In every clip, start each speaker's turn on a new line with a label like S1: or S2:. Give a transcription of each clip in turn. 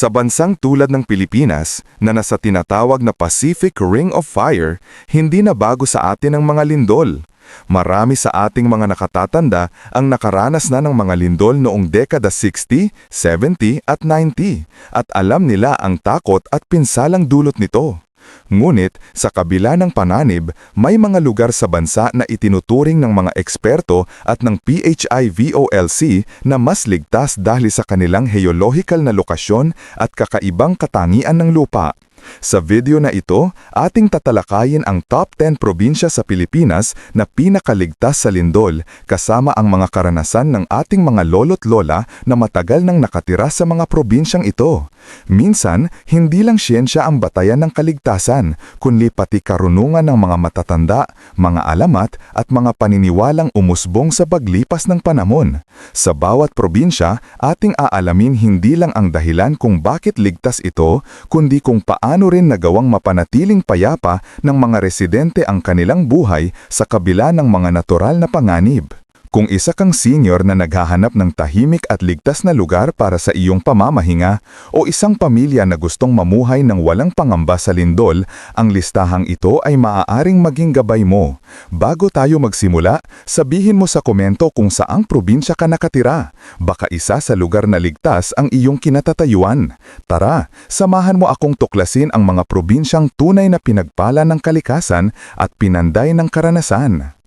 S1: Sa bansang tulad ng Pilipinas na nasa tinatawag na Pacific Ring of Fire, hindi na bago sa atin ang mga lindol. Marami sa ating mga nakatatanda ang nakaranas na ng mga lindol noong dekada 60, 70 at 90 at alam nila ang takot at pinsalang dulot nito. Ngunit, sa kabila ng pananib, may mga lugar sa bansa na itinuturing ng mga eksperto at ng PHI-VOLC na mas ligtas dahil sa kanilang geological na lokasyon at kakaibang katangian ng lupa. Sa video na ito, ating tatalakayin ang top 10 probinsya sa Pilipinas na pinakaligtas sa lindol kasama ang mga karanasan ng ating mga lolo't lola na matagal nang nakatira sa mga probinsyang ito. Minsan, hindi lang siyensya ang batayan ng kaligtasan, kundi pati karunungan ng mga matatanda, mga alamat at mga paniniwalang umusbong sa paglipas ng panahon. Sa bawat probinsya, ating aalamin hindi lang ang dahilan kung bakit ligtas ito, kundi kung paano rin nagawang mapanatiling payapa ng mga residente ang kanilang buhay sa kabila ng mga natural na panganib. Kung isa kang senior na naghahanap ng tahimik at ligtas na lugar para sa iyong pamamahinga o isang pamilya na gustong mamuhay ng walang pangamba sa lindol, ang listahang ito ay maaaring maging gabay mo. Bago tayo magsimula, sabihin mo sa komento kung saang probinsya ka nakatira. Baka isa sa lugar na ligtas ang iyong kinatatayuan. Tara, samahan mo akong tuklasin ang mga probinsyang tunay na pinagpala ng kalikasan at pinanday ng karanasan.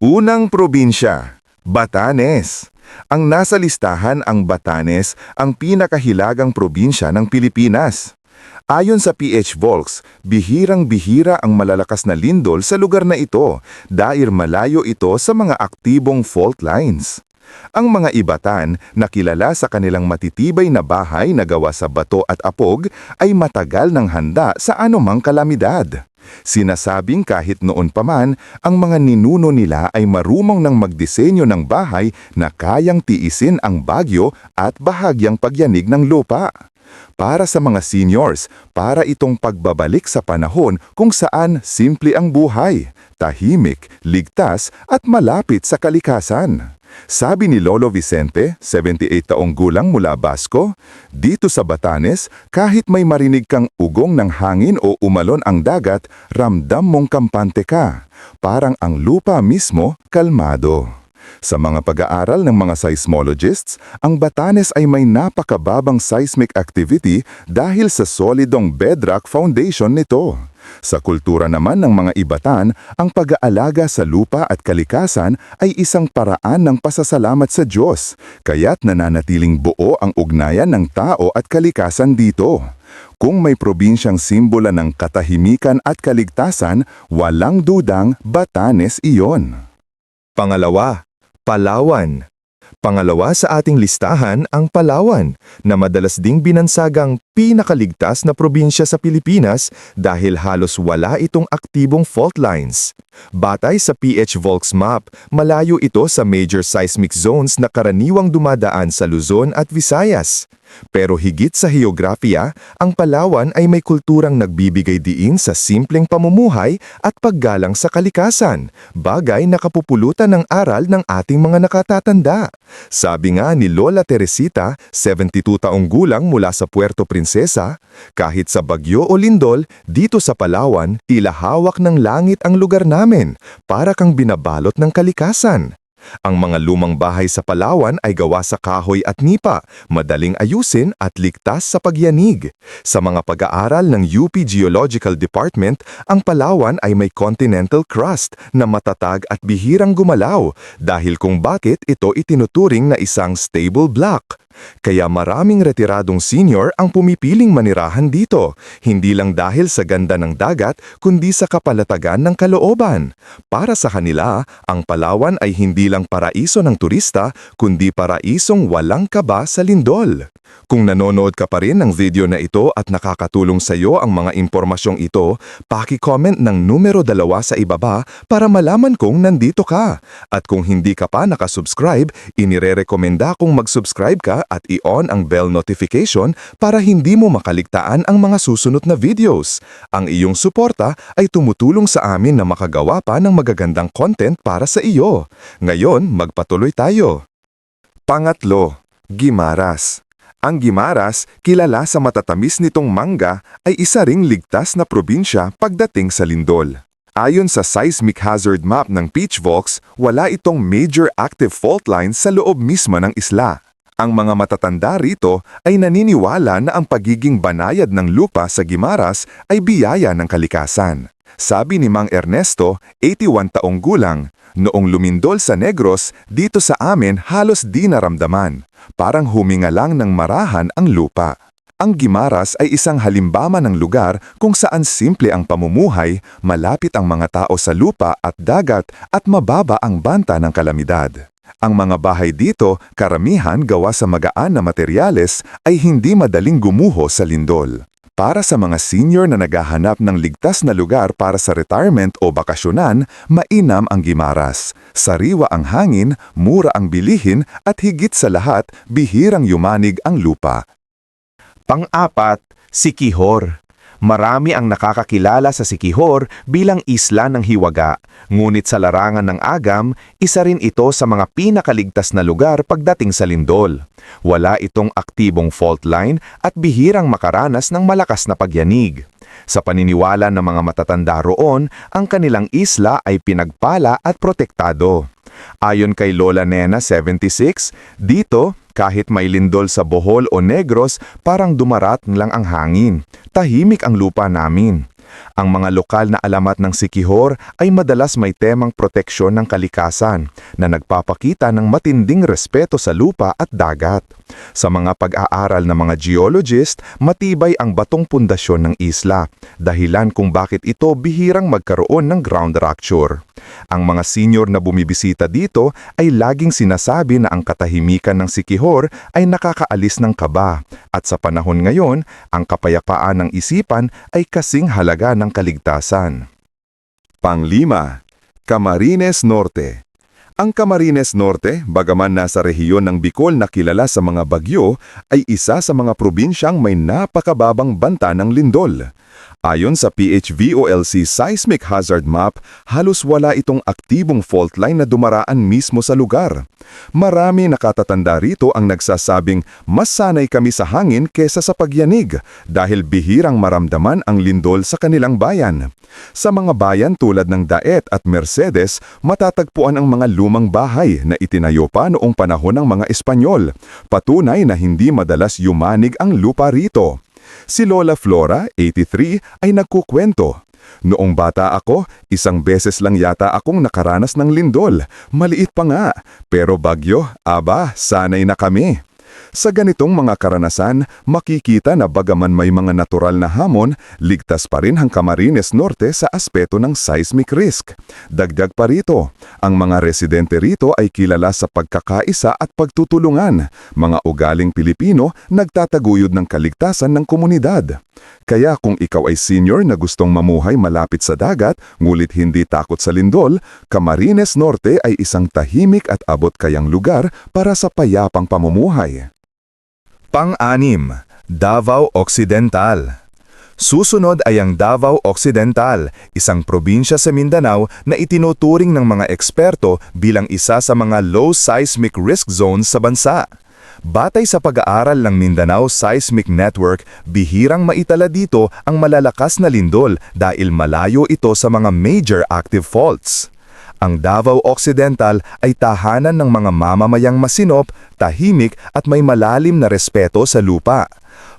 S2: Unang probinsya, Batanes. Ang nasa listahan ang Batanes ang pinakahilagang probinsya ng Pilipinas. Ayon sa PH Volks, bihirang-bihira ang malalakas na lindol sa lugar na ito dahil malayo ito sa mga aktibong fault lines. Ang mga ibatan na kilala sa kanilang matitibay na bahay na gawa sa bato at apog ay matagal ng handa sa anumang kalamidad. Sinasabing kahit noon pa man, ang mga ninuno nila ay marumong ng magdisenyo ng bahay na kayang tiisin ang bagyo at bahagyang pagyanig ng lupa. Para sa mga seniors, para itong pagbabalik sa panahon kung saan simple ang buhay, tahimik, ligtas at malapit sa kalikasan. Sabi ni Lolo Vicente, 78 taong gulang mula Basco, dito sa Batanes, kahit may marinig kang ugong ng hangin o umalon ang dagat, ramdam mong kampante ka. Parang ang lupa mismo, kalmado. Sa mga pag-aaral ng mga seismologists, ang Batanes ay may napakababang seismic activity dahil sa solidong bedrock foundation nito. Sa kultura naman ng mga ibatan, ang pag-aalaga sa lupa at kalikasan ay isang paraan ng pasasalamat sa Diyos, kaya't nananatiling buo ang ugnayan ng tao at kalikasan dito. Kung may probinsyang simbolo ng katahimikan at kaligtasan, walang dudang Batanes iyon.
S3: Pangalawa, Palawan. Pangalawa sa ating listahan ang Palawan, na madalas ding binansagang pinakaligtas na probinsya sa Pilipinas dahil halos wala itong aktibong fault lines. Batay sa PH Volks map, malayo ito sa major seismic zones na karaniwang dumadaan sa Luzon at Visayas. Pero higit sa heografiya, ang Palawan ay may kulturang nagbibigay diin sa simpleng pamumuhay at paggalang sa kalikasan, bagay na kapupulutan ng aral ng ating mga nakatatanda. Sabi nga ni Lola Teresita, 72 taong gulang mula sa Puerto Princesa, kahit sa bagyo o lindol, dito sa Palawan, tila hawak ng langit ang lugar namin, para kang binabalot ng kalikasan. Ang mga lumang bahay sa Palawan ay gawa sa kahoy at nipa, madaling ayusin at ligtas sa pagyanig. Sa mga pag-aaral ng UP Geological Department, ang Palawan ay may continental crust na matatag at bihirang gumalaw dahil kung bakit ito itinuturing na isang stable block. Kaya maraming retiradong senior ang pumipiling manirahan dito, hindi lang dahil sa ganda ng dagat, kundi sa kapalatagan ng kalooban. Para sa kanila, ang Palawan ay hindi lang paraiso ng turista, kundi paraisong walang kaba sa lindol. Kung nanonood ka pa rin ng video na ito at nakakatulong sa iyo ang mga impormasyong ito, paki-comment ng numero dalawa sa ibaba para malaman kong nandito ka. At kung hindi ka pa nakasubscribe, inire-rekomenda kong mag-subscribe ka at i-on ang bell notification para hindi mo makaligtaan ang mga susunod na videos. Ang iyong suporta ay tumutulong sa amin na makagawa pa ng magagandang content para sa iyo. Ngayon, magpatuloy tayo.
S2: Pangatlo, Gimaras. Ang Gimaras, kilala sa matatamis nitong mangga, ay isa ring ligtas na probinsya pagdating sa lindol. Ayon sa seismic hazard map ng Pitchvox, wala itong major active fault lines sa loob mismo ng isla. Ang mga matatanda rito ay naniniwala na ang pagiging banayad ng lupa sa Gimaras ay biyaya ng kalikasan. Sabi ni Mang Ernesto, 81 taong gulang, noong lumindol sa Negros, dito sa amin halos di naramdaman. Parang huminga lang ng marahan ang lupa. Ang Gimaras ay isang halimbawa ng lugar kung saan simple ang pamumuhay, malapit ang mga tao sa lupa at dagat at mababa ang banta ng kalamidad. Ang mga bahay dito, karamihan gawa sa magaan na materyales, ay hindi madaling gumuho sa lindol. Para sa mga senior na naghahanap ng ligtas na lugar para sa retirement o bakasyonan, mainam ang Gimaras. Sariwa ang hangin, mura ang bilihin at higit sa lahat, bihirang yumanig ang lupa.
S3: Pang-apat, Sikihor. Marami ang nakakakilala sa Sikihor bilang isla ng hiwaga, ngunit sa larangan ng Agam, isa rin ito sa mga pinakaligtas na lugar pagdating sa lindol. Wala itong aktibong fault line at bihirang makaranas ng malakas na pagyanig. Sa paniniwala ng mga matatanda roon, ang kanilang isla ay pinagpala at protektado. Ayon kay Lola Nena 76, dito, kahit may lindol sa Bohol o Negros, parang dumarat lang ang hangin. Tahimik ang lupa namin. Ang mga lokal na alamat ng Sikihor ay madalas may temang proteksyon ng kalikasan na nagpapakita ng matinding respeto sa lupa at dagat. Sa mga pag-aaral ng mga geologist, matibay ang batong pundasyon ng isla, dahilan kung bakit ito bihirang magkaroon ng ground rupture. Ang mga senior na bumibisita dito ay laging sinasabi na ang katahimikan ng Sikihor ay nakakaalis ng kaba at sa panahon ngayon, ang kapayapaan ng isipan ay kasing halaga ng kaligtasan.
S2: Panglima, Camarines Norte. Ang Camarines Norte, bagaman nasa rehiyon ng Bicol na kilala sa mga bagyo, ay isa sa mga probinsyang may napakababang banta ng lindol. Ayon sa PHVOLC Seismic Hazard Map, halos wala itong aktibong fault line na dumaraan mismo sa lugar. Marami nakatatanda rito ang nagsasabing mas sanay kami sa hangin kesa sa pagyanig dahil bihirang maramdaman ang lindol sa kanilang bayan. Sa mga bayan tulad ng Daet at Mercedes, matatagpuan ang mga lumang bahay na itinayo pa noong panahon ng mga Espanyol. Patunay na hindi madalas yumanig ang lupa rito. Si Lola Flora, 83, ay nagkukwento. Noong bata ako, isang beses lang yata akong nakaranas ng lindol. Maliit pa nga, pero bagyo, aba, sanay na kami. Sa ganitong mga karanasan, makikita na bagaman may mga natural na hamon, ligtas pa rin ang Camarines Norte sa aspeto ng seismic risk. Dagdag pa rito, ang mga residente rito ay kilala sa pagkakaisa at pagtutulungan, mga ugaling Pilipino nagtataguyod ng kaligtasan ng komunidad. Kaya kung ikaw ay senior na gustong mamuhay malapit sa dagat, ngulit hindi takot sa lindol, Camarines Norte ay isang tahimik at abot kayang lugar para sa payapang pamumuhay.
S3: Pang-anim, Davao Occidental. Susunod ay ang Davao Occidental, isang probinsya sa Mindanao na itinuturing ng mga eksperto bilang isa sa mga low seismic risk zones sa bansa. Batay sa pag-aaral ng Mindanao Seismic Network, bihirang maitala dito ang malalakas na lindol dahil malayo ito sa mga major active faults. Ang Davao Occidental ay tahanan ng mga mamamayang masinop, tahimik at may malalim na respeto sa lupa.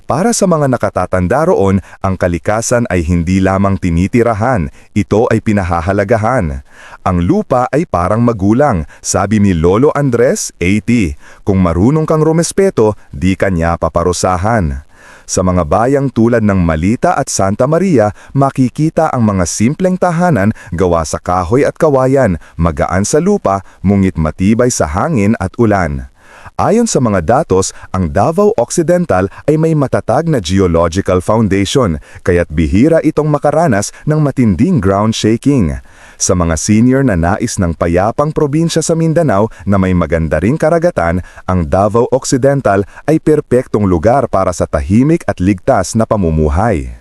S3: Para sa mga nakatatanda roon, ang kalikasan ay hindi lamang tinitirahan, ito ay pinahahalagahan. Ang lupa ay parang magulang, sabi ni Lolo Andres, 80. Kung marunong kang rumespeto, di kanya paparusahan. Sa mga bayang tulad ng Malita at Santa Maria, makikita ang mga simpleng tahanan gawa sa kahoy at kawayan, magaan sa lupa, mungit matibay sa hangin at ulan. Ayon sa mga datos, ang Davao Occidental ay may matatag na geological foundation, kaya't bihira itong makaranas ng matinding ground shaking. Sa mga senior na nais ng payapang probinsya sa Mindanao na may maganda ring karagatan, ang Davao Occidental ay perpektong lugar para sa tahimik at ligtas na pamumuhay.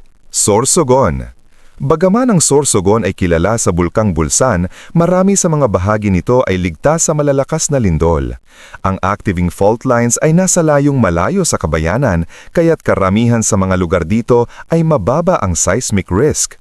S3: Sorsogon. Bagaman ang Sorsogon ay kilala sa Bulkang Bulsan, marami sa mga bahagi nito ay ligtas sa malalakas na lindol. Ang activing fault lines ay nasa layong malayo sa kabayanan, kaya't karamihan sa mga lugar dito ay mababa ang seismic risk.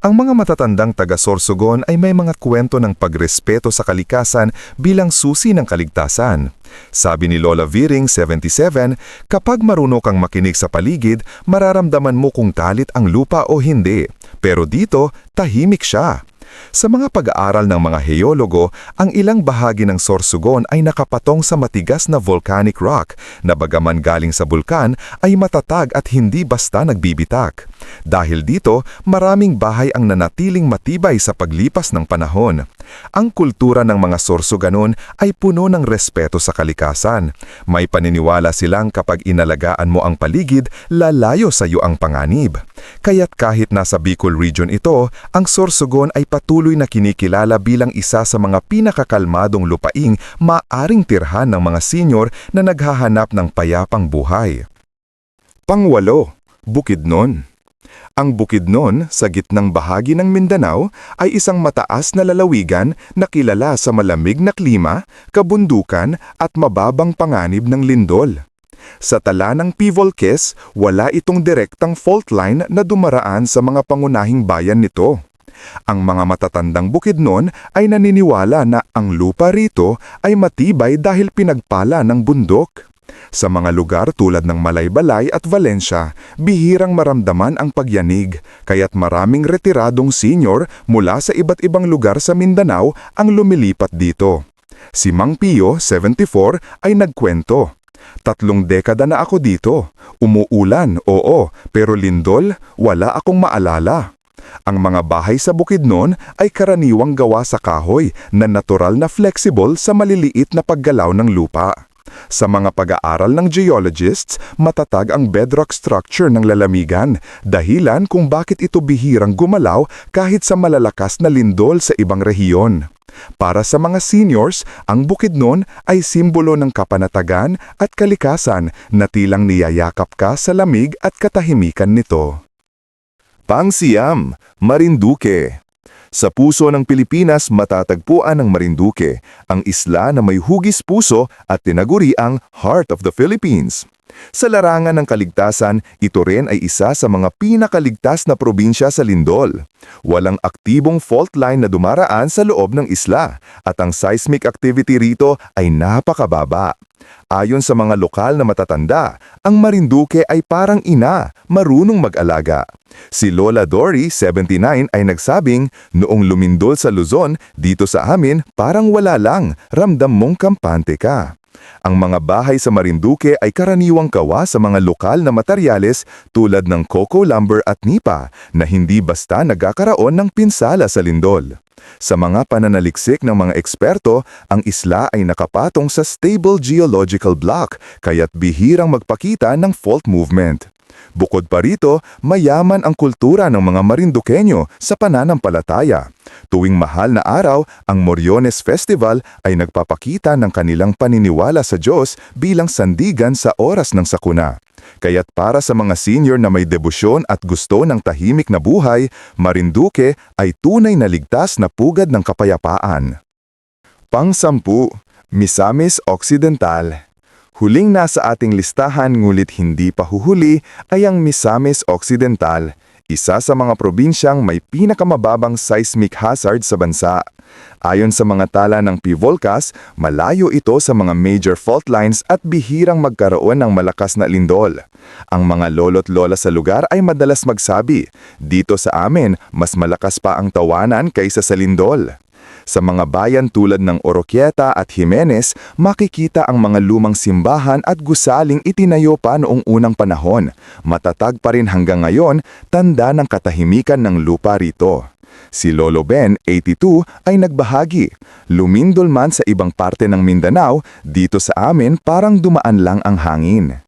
S3: Ang mga matatandang taga Sorsogon ay may mga kwento ng pagrespeto sa kalikasan bilang susi ng kaligtasan. Sabi ni Lola Viring, 77, kapag marunong kang makinig sa paligid, mararamdaman mo kung galit ang lupa o hindi. Pero dito, tahimik siya. Sa mga pag-aaral ng mga heologo, ang ilang bahagi ng Sorsogon ay nakapatong sa matigas na volcanic rock na bagaman galing sa bulkan ay matatag at hindi basta nagbibitak. Dahil dito, maraming bahay ang nanatiling matibay sa paglipas ng panahon. Ang kultura ng mga Sorsoganon ay puno ng respeto sa kalikasan. May paniniwala silang kapag inalagaan mo ang paligid, lalayo sa iyo ang panganib. Kaya't kahit nasa Bicol region ito, ang Sorsogon ay patuloy na kinikilala bilang isa sa mga pinakakalmadong lupaing maaring tirhan ng mga senior na naghahanap ng payapang buhay.
S1: Pangwalo, Bukidnon. Ang Bukidnon sa gitnang bahagi ng Mindanao ay isang mataas na lalawigan na kilala sa malamig na klima, kabundukan at mababang panganib ng lindol. Sa tala ng Pivolques, wala itong direktang fault line na dumaraan sa mga pangunahing bayan nito. Ang mga matatandang Bukidnon ay naniniwala na ang lupa rito ay matibay dahil pinagpala ng bundok. Sa mga lugar tulad ng Malaybalay at Valencia, bihirang maramdaman ang pagyanig, kaya't maraming retiradong senior mula sa iba't ibang lugar sa Mindanao ang lumilipat dito. Si Mang Pio, 74, ay nagkwento. Tatlong dekada na ako dito. Umuulan, oo, pero lindol, wala akong maalala. Ang mga bahay sa Bukidnon ay karaniwang gawa sa kahoy na natural na flexible sa maliliit na paggalaw ng lupa. Sa mga pag-aaral ng geologists, matatag ang bedrock structure ng lalamigan, dahilan kung bakit ito bihirang gumalaw kahit sa malalakas na lindol sa ibang rehiyon. Para sa mga seniors, ang Bukidnon ay simbolo ng kapanatagan at kalikasan na tilang niyayakap ka sa lamig at katahimikan nito.
S2: Pangsiyam, Marinduque. Sa puso ng Pilipinas matatagpuan ang Marinduque, ang isla na may hugis puso at tinaguri ang Heart of the Philippines. Sa larangan ng kaligtasan, ito rin ay isa sa mga pinakaligtas na probinsya sa Lindol. Walang aktibong fault line na dumaraan sa loob ng isla at ang seismic activity rito ay napakababa. Ayon sa mga lokal na matatanda, ang Marinduque ay parang ina, marunong mag-alaga. Si Lola Dory, 79, ay nagsabing, noong lumindol sa Luzon, dito sa amin, parang wala lang, ramdam mong kampante ka. Ang mga bahay sa Marinduque ay karaniwang kawa sa mga lokal na materyales tulad ng coco lumber at nipa na hindi basta nagkakaroon ng pinsala sa lindol. Sa mga pananaliksik ng mga eksperto, ang isla ay nakapatong sa stable geological block kaya't bihirang magpakita ng fault movement. Bukod pa rito, mayaman ang kultura ng mga Marinduqueño sa pananampalataya. Tuwing mahal na araw, ang Moriones Festival ay nagpapakita ng kanilang paniniwala sa Diyos bilang sandigan sa oras ng sakuna. Kaya't para sa mga senior na may debosyon at gusto ng tahimik na buhay, Marinduque ay tunay na ligtas na pugad ng kapayapaan. Pang-sampu, Misamis Occidental Huling nasa ating listahan ngulit hindi pa huhuli ay ang Misamis Occidental, isa sa mga probinsyang may pinakamababang seismic hazard sa bansa. Ayon sa mga tala ng Pivolcas, malayo ito sa mga major fault lines at bihirang magkaroon ng malakas na lindol. Ang mga lolo't lola sa lugar ay madalas magsabi, dito sa amin mas malakas pa ang tawanan kaysa sa lindol.
S1: Sa mga bayan tulad ng Oroquieta at Jimenez, makikita ang mga lumang simbahan at gusaling itinayo pa noong unang panahon. Matatag pa rin hanggang ngayon, tanda ng katahimikan ng lupa rito. Si Lolo Ben, 82, ay nagbahagi. Lumindol man sa ibang parte ng Mindanao, dito sa amin parang dumaan lang ang hangin.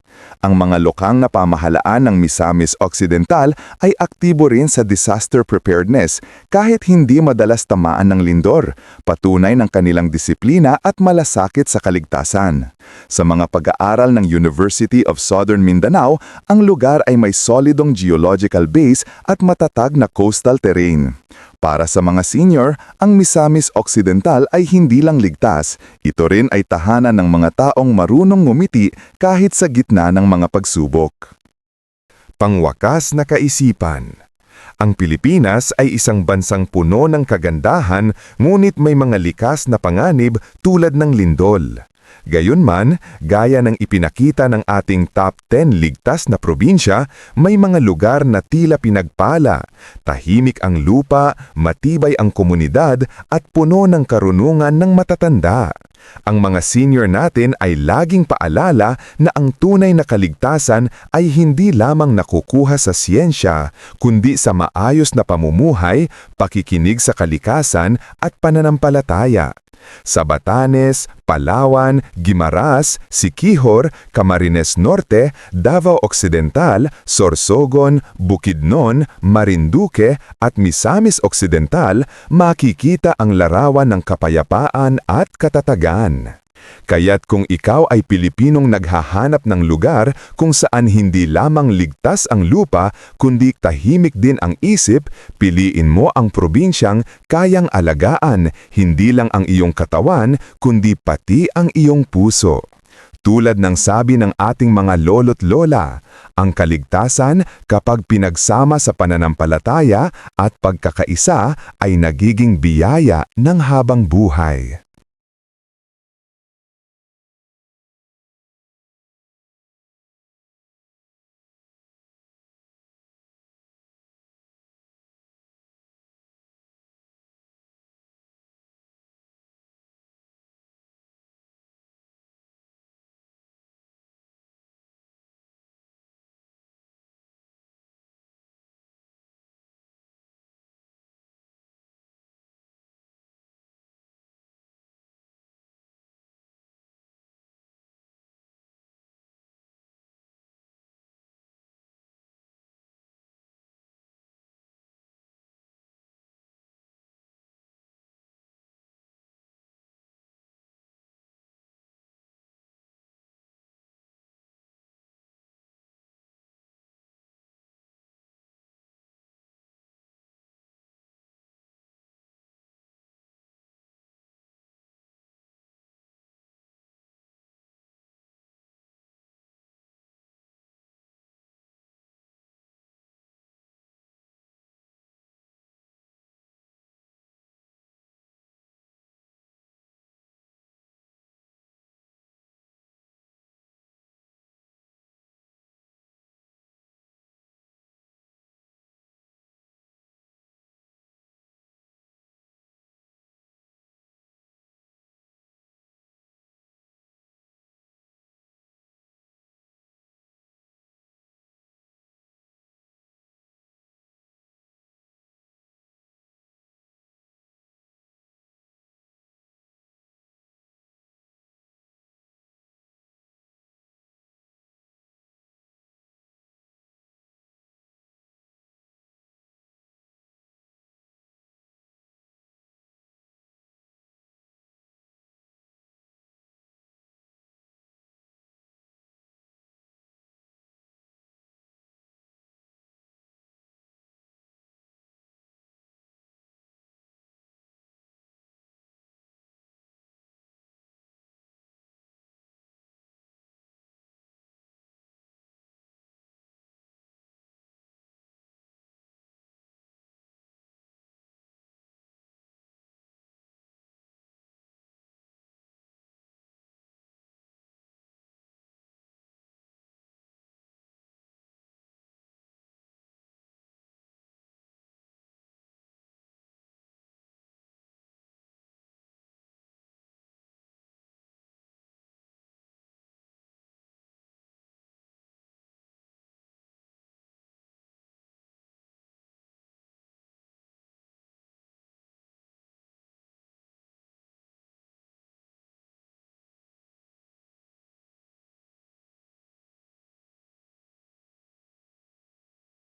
S1: Ang mga lokang na pamahalaan ng Misamis Occidental ay aktibo rin sa disaster preparedness kahit hindi madalas tamaan ng lindor, patunay ng kanilang disiplina at malasakit sa kaligtasan. Sa mga pag-aaral ng University of Southern Mindanao, ang lugar ay may solidong geological base at matatag na coastal terrain. Para sa mga senior, ang Misamis Occidental ay hindi lang ligtas, ito rin ay tahanan ng mga taong marunong ngumiti kahit sa gitna ng mga pagsubok.
S3: Pangwakas na kaisipan Ang Pilipinas ay isang bansang puno ng kagandahan ngunit may mga likas na panganib tulad ng lindol. Gayunman, gaya ng ipinakita ng ating top 10 ligtas na probinsya, may mga lugar na tila pinagpala. Tahimik ang lupa, matibay ang komunidad at puno ng karunungan ng matatanda. Ang mga senior natin ay laging paalala na ang tunay na kaligtasan ay hindi lamang nakukuha sa siyensya, kundi sa maayos na pamumuhay, pakikinig sa kalikasan at pananampalataya. Sa Batanes, Palawan, Guimaras, Siquijor, Camarines Norte, Davao Occidental, Sorsogon, Bukidnon, Marinduque at Misamis Occidental, makikita ang larawan ng kapayapaan at katatagan. Kaya't kung ikaw ay Pilipinong naghahanap ng lugar kung saan hindi lamang ligtas ang lupa kundi tahimik din ang isip, piliin mo ang probinsyang kayang alagaan hindi lang ang iyong katawan kundi pati ang iyong puso. Tulad ng sabi ng ating mga lolo't lola, ang kaligtasan kapag pinagsama sa pananampalataya at pagkakaisa ay nagiging biyaya ng habang buhay.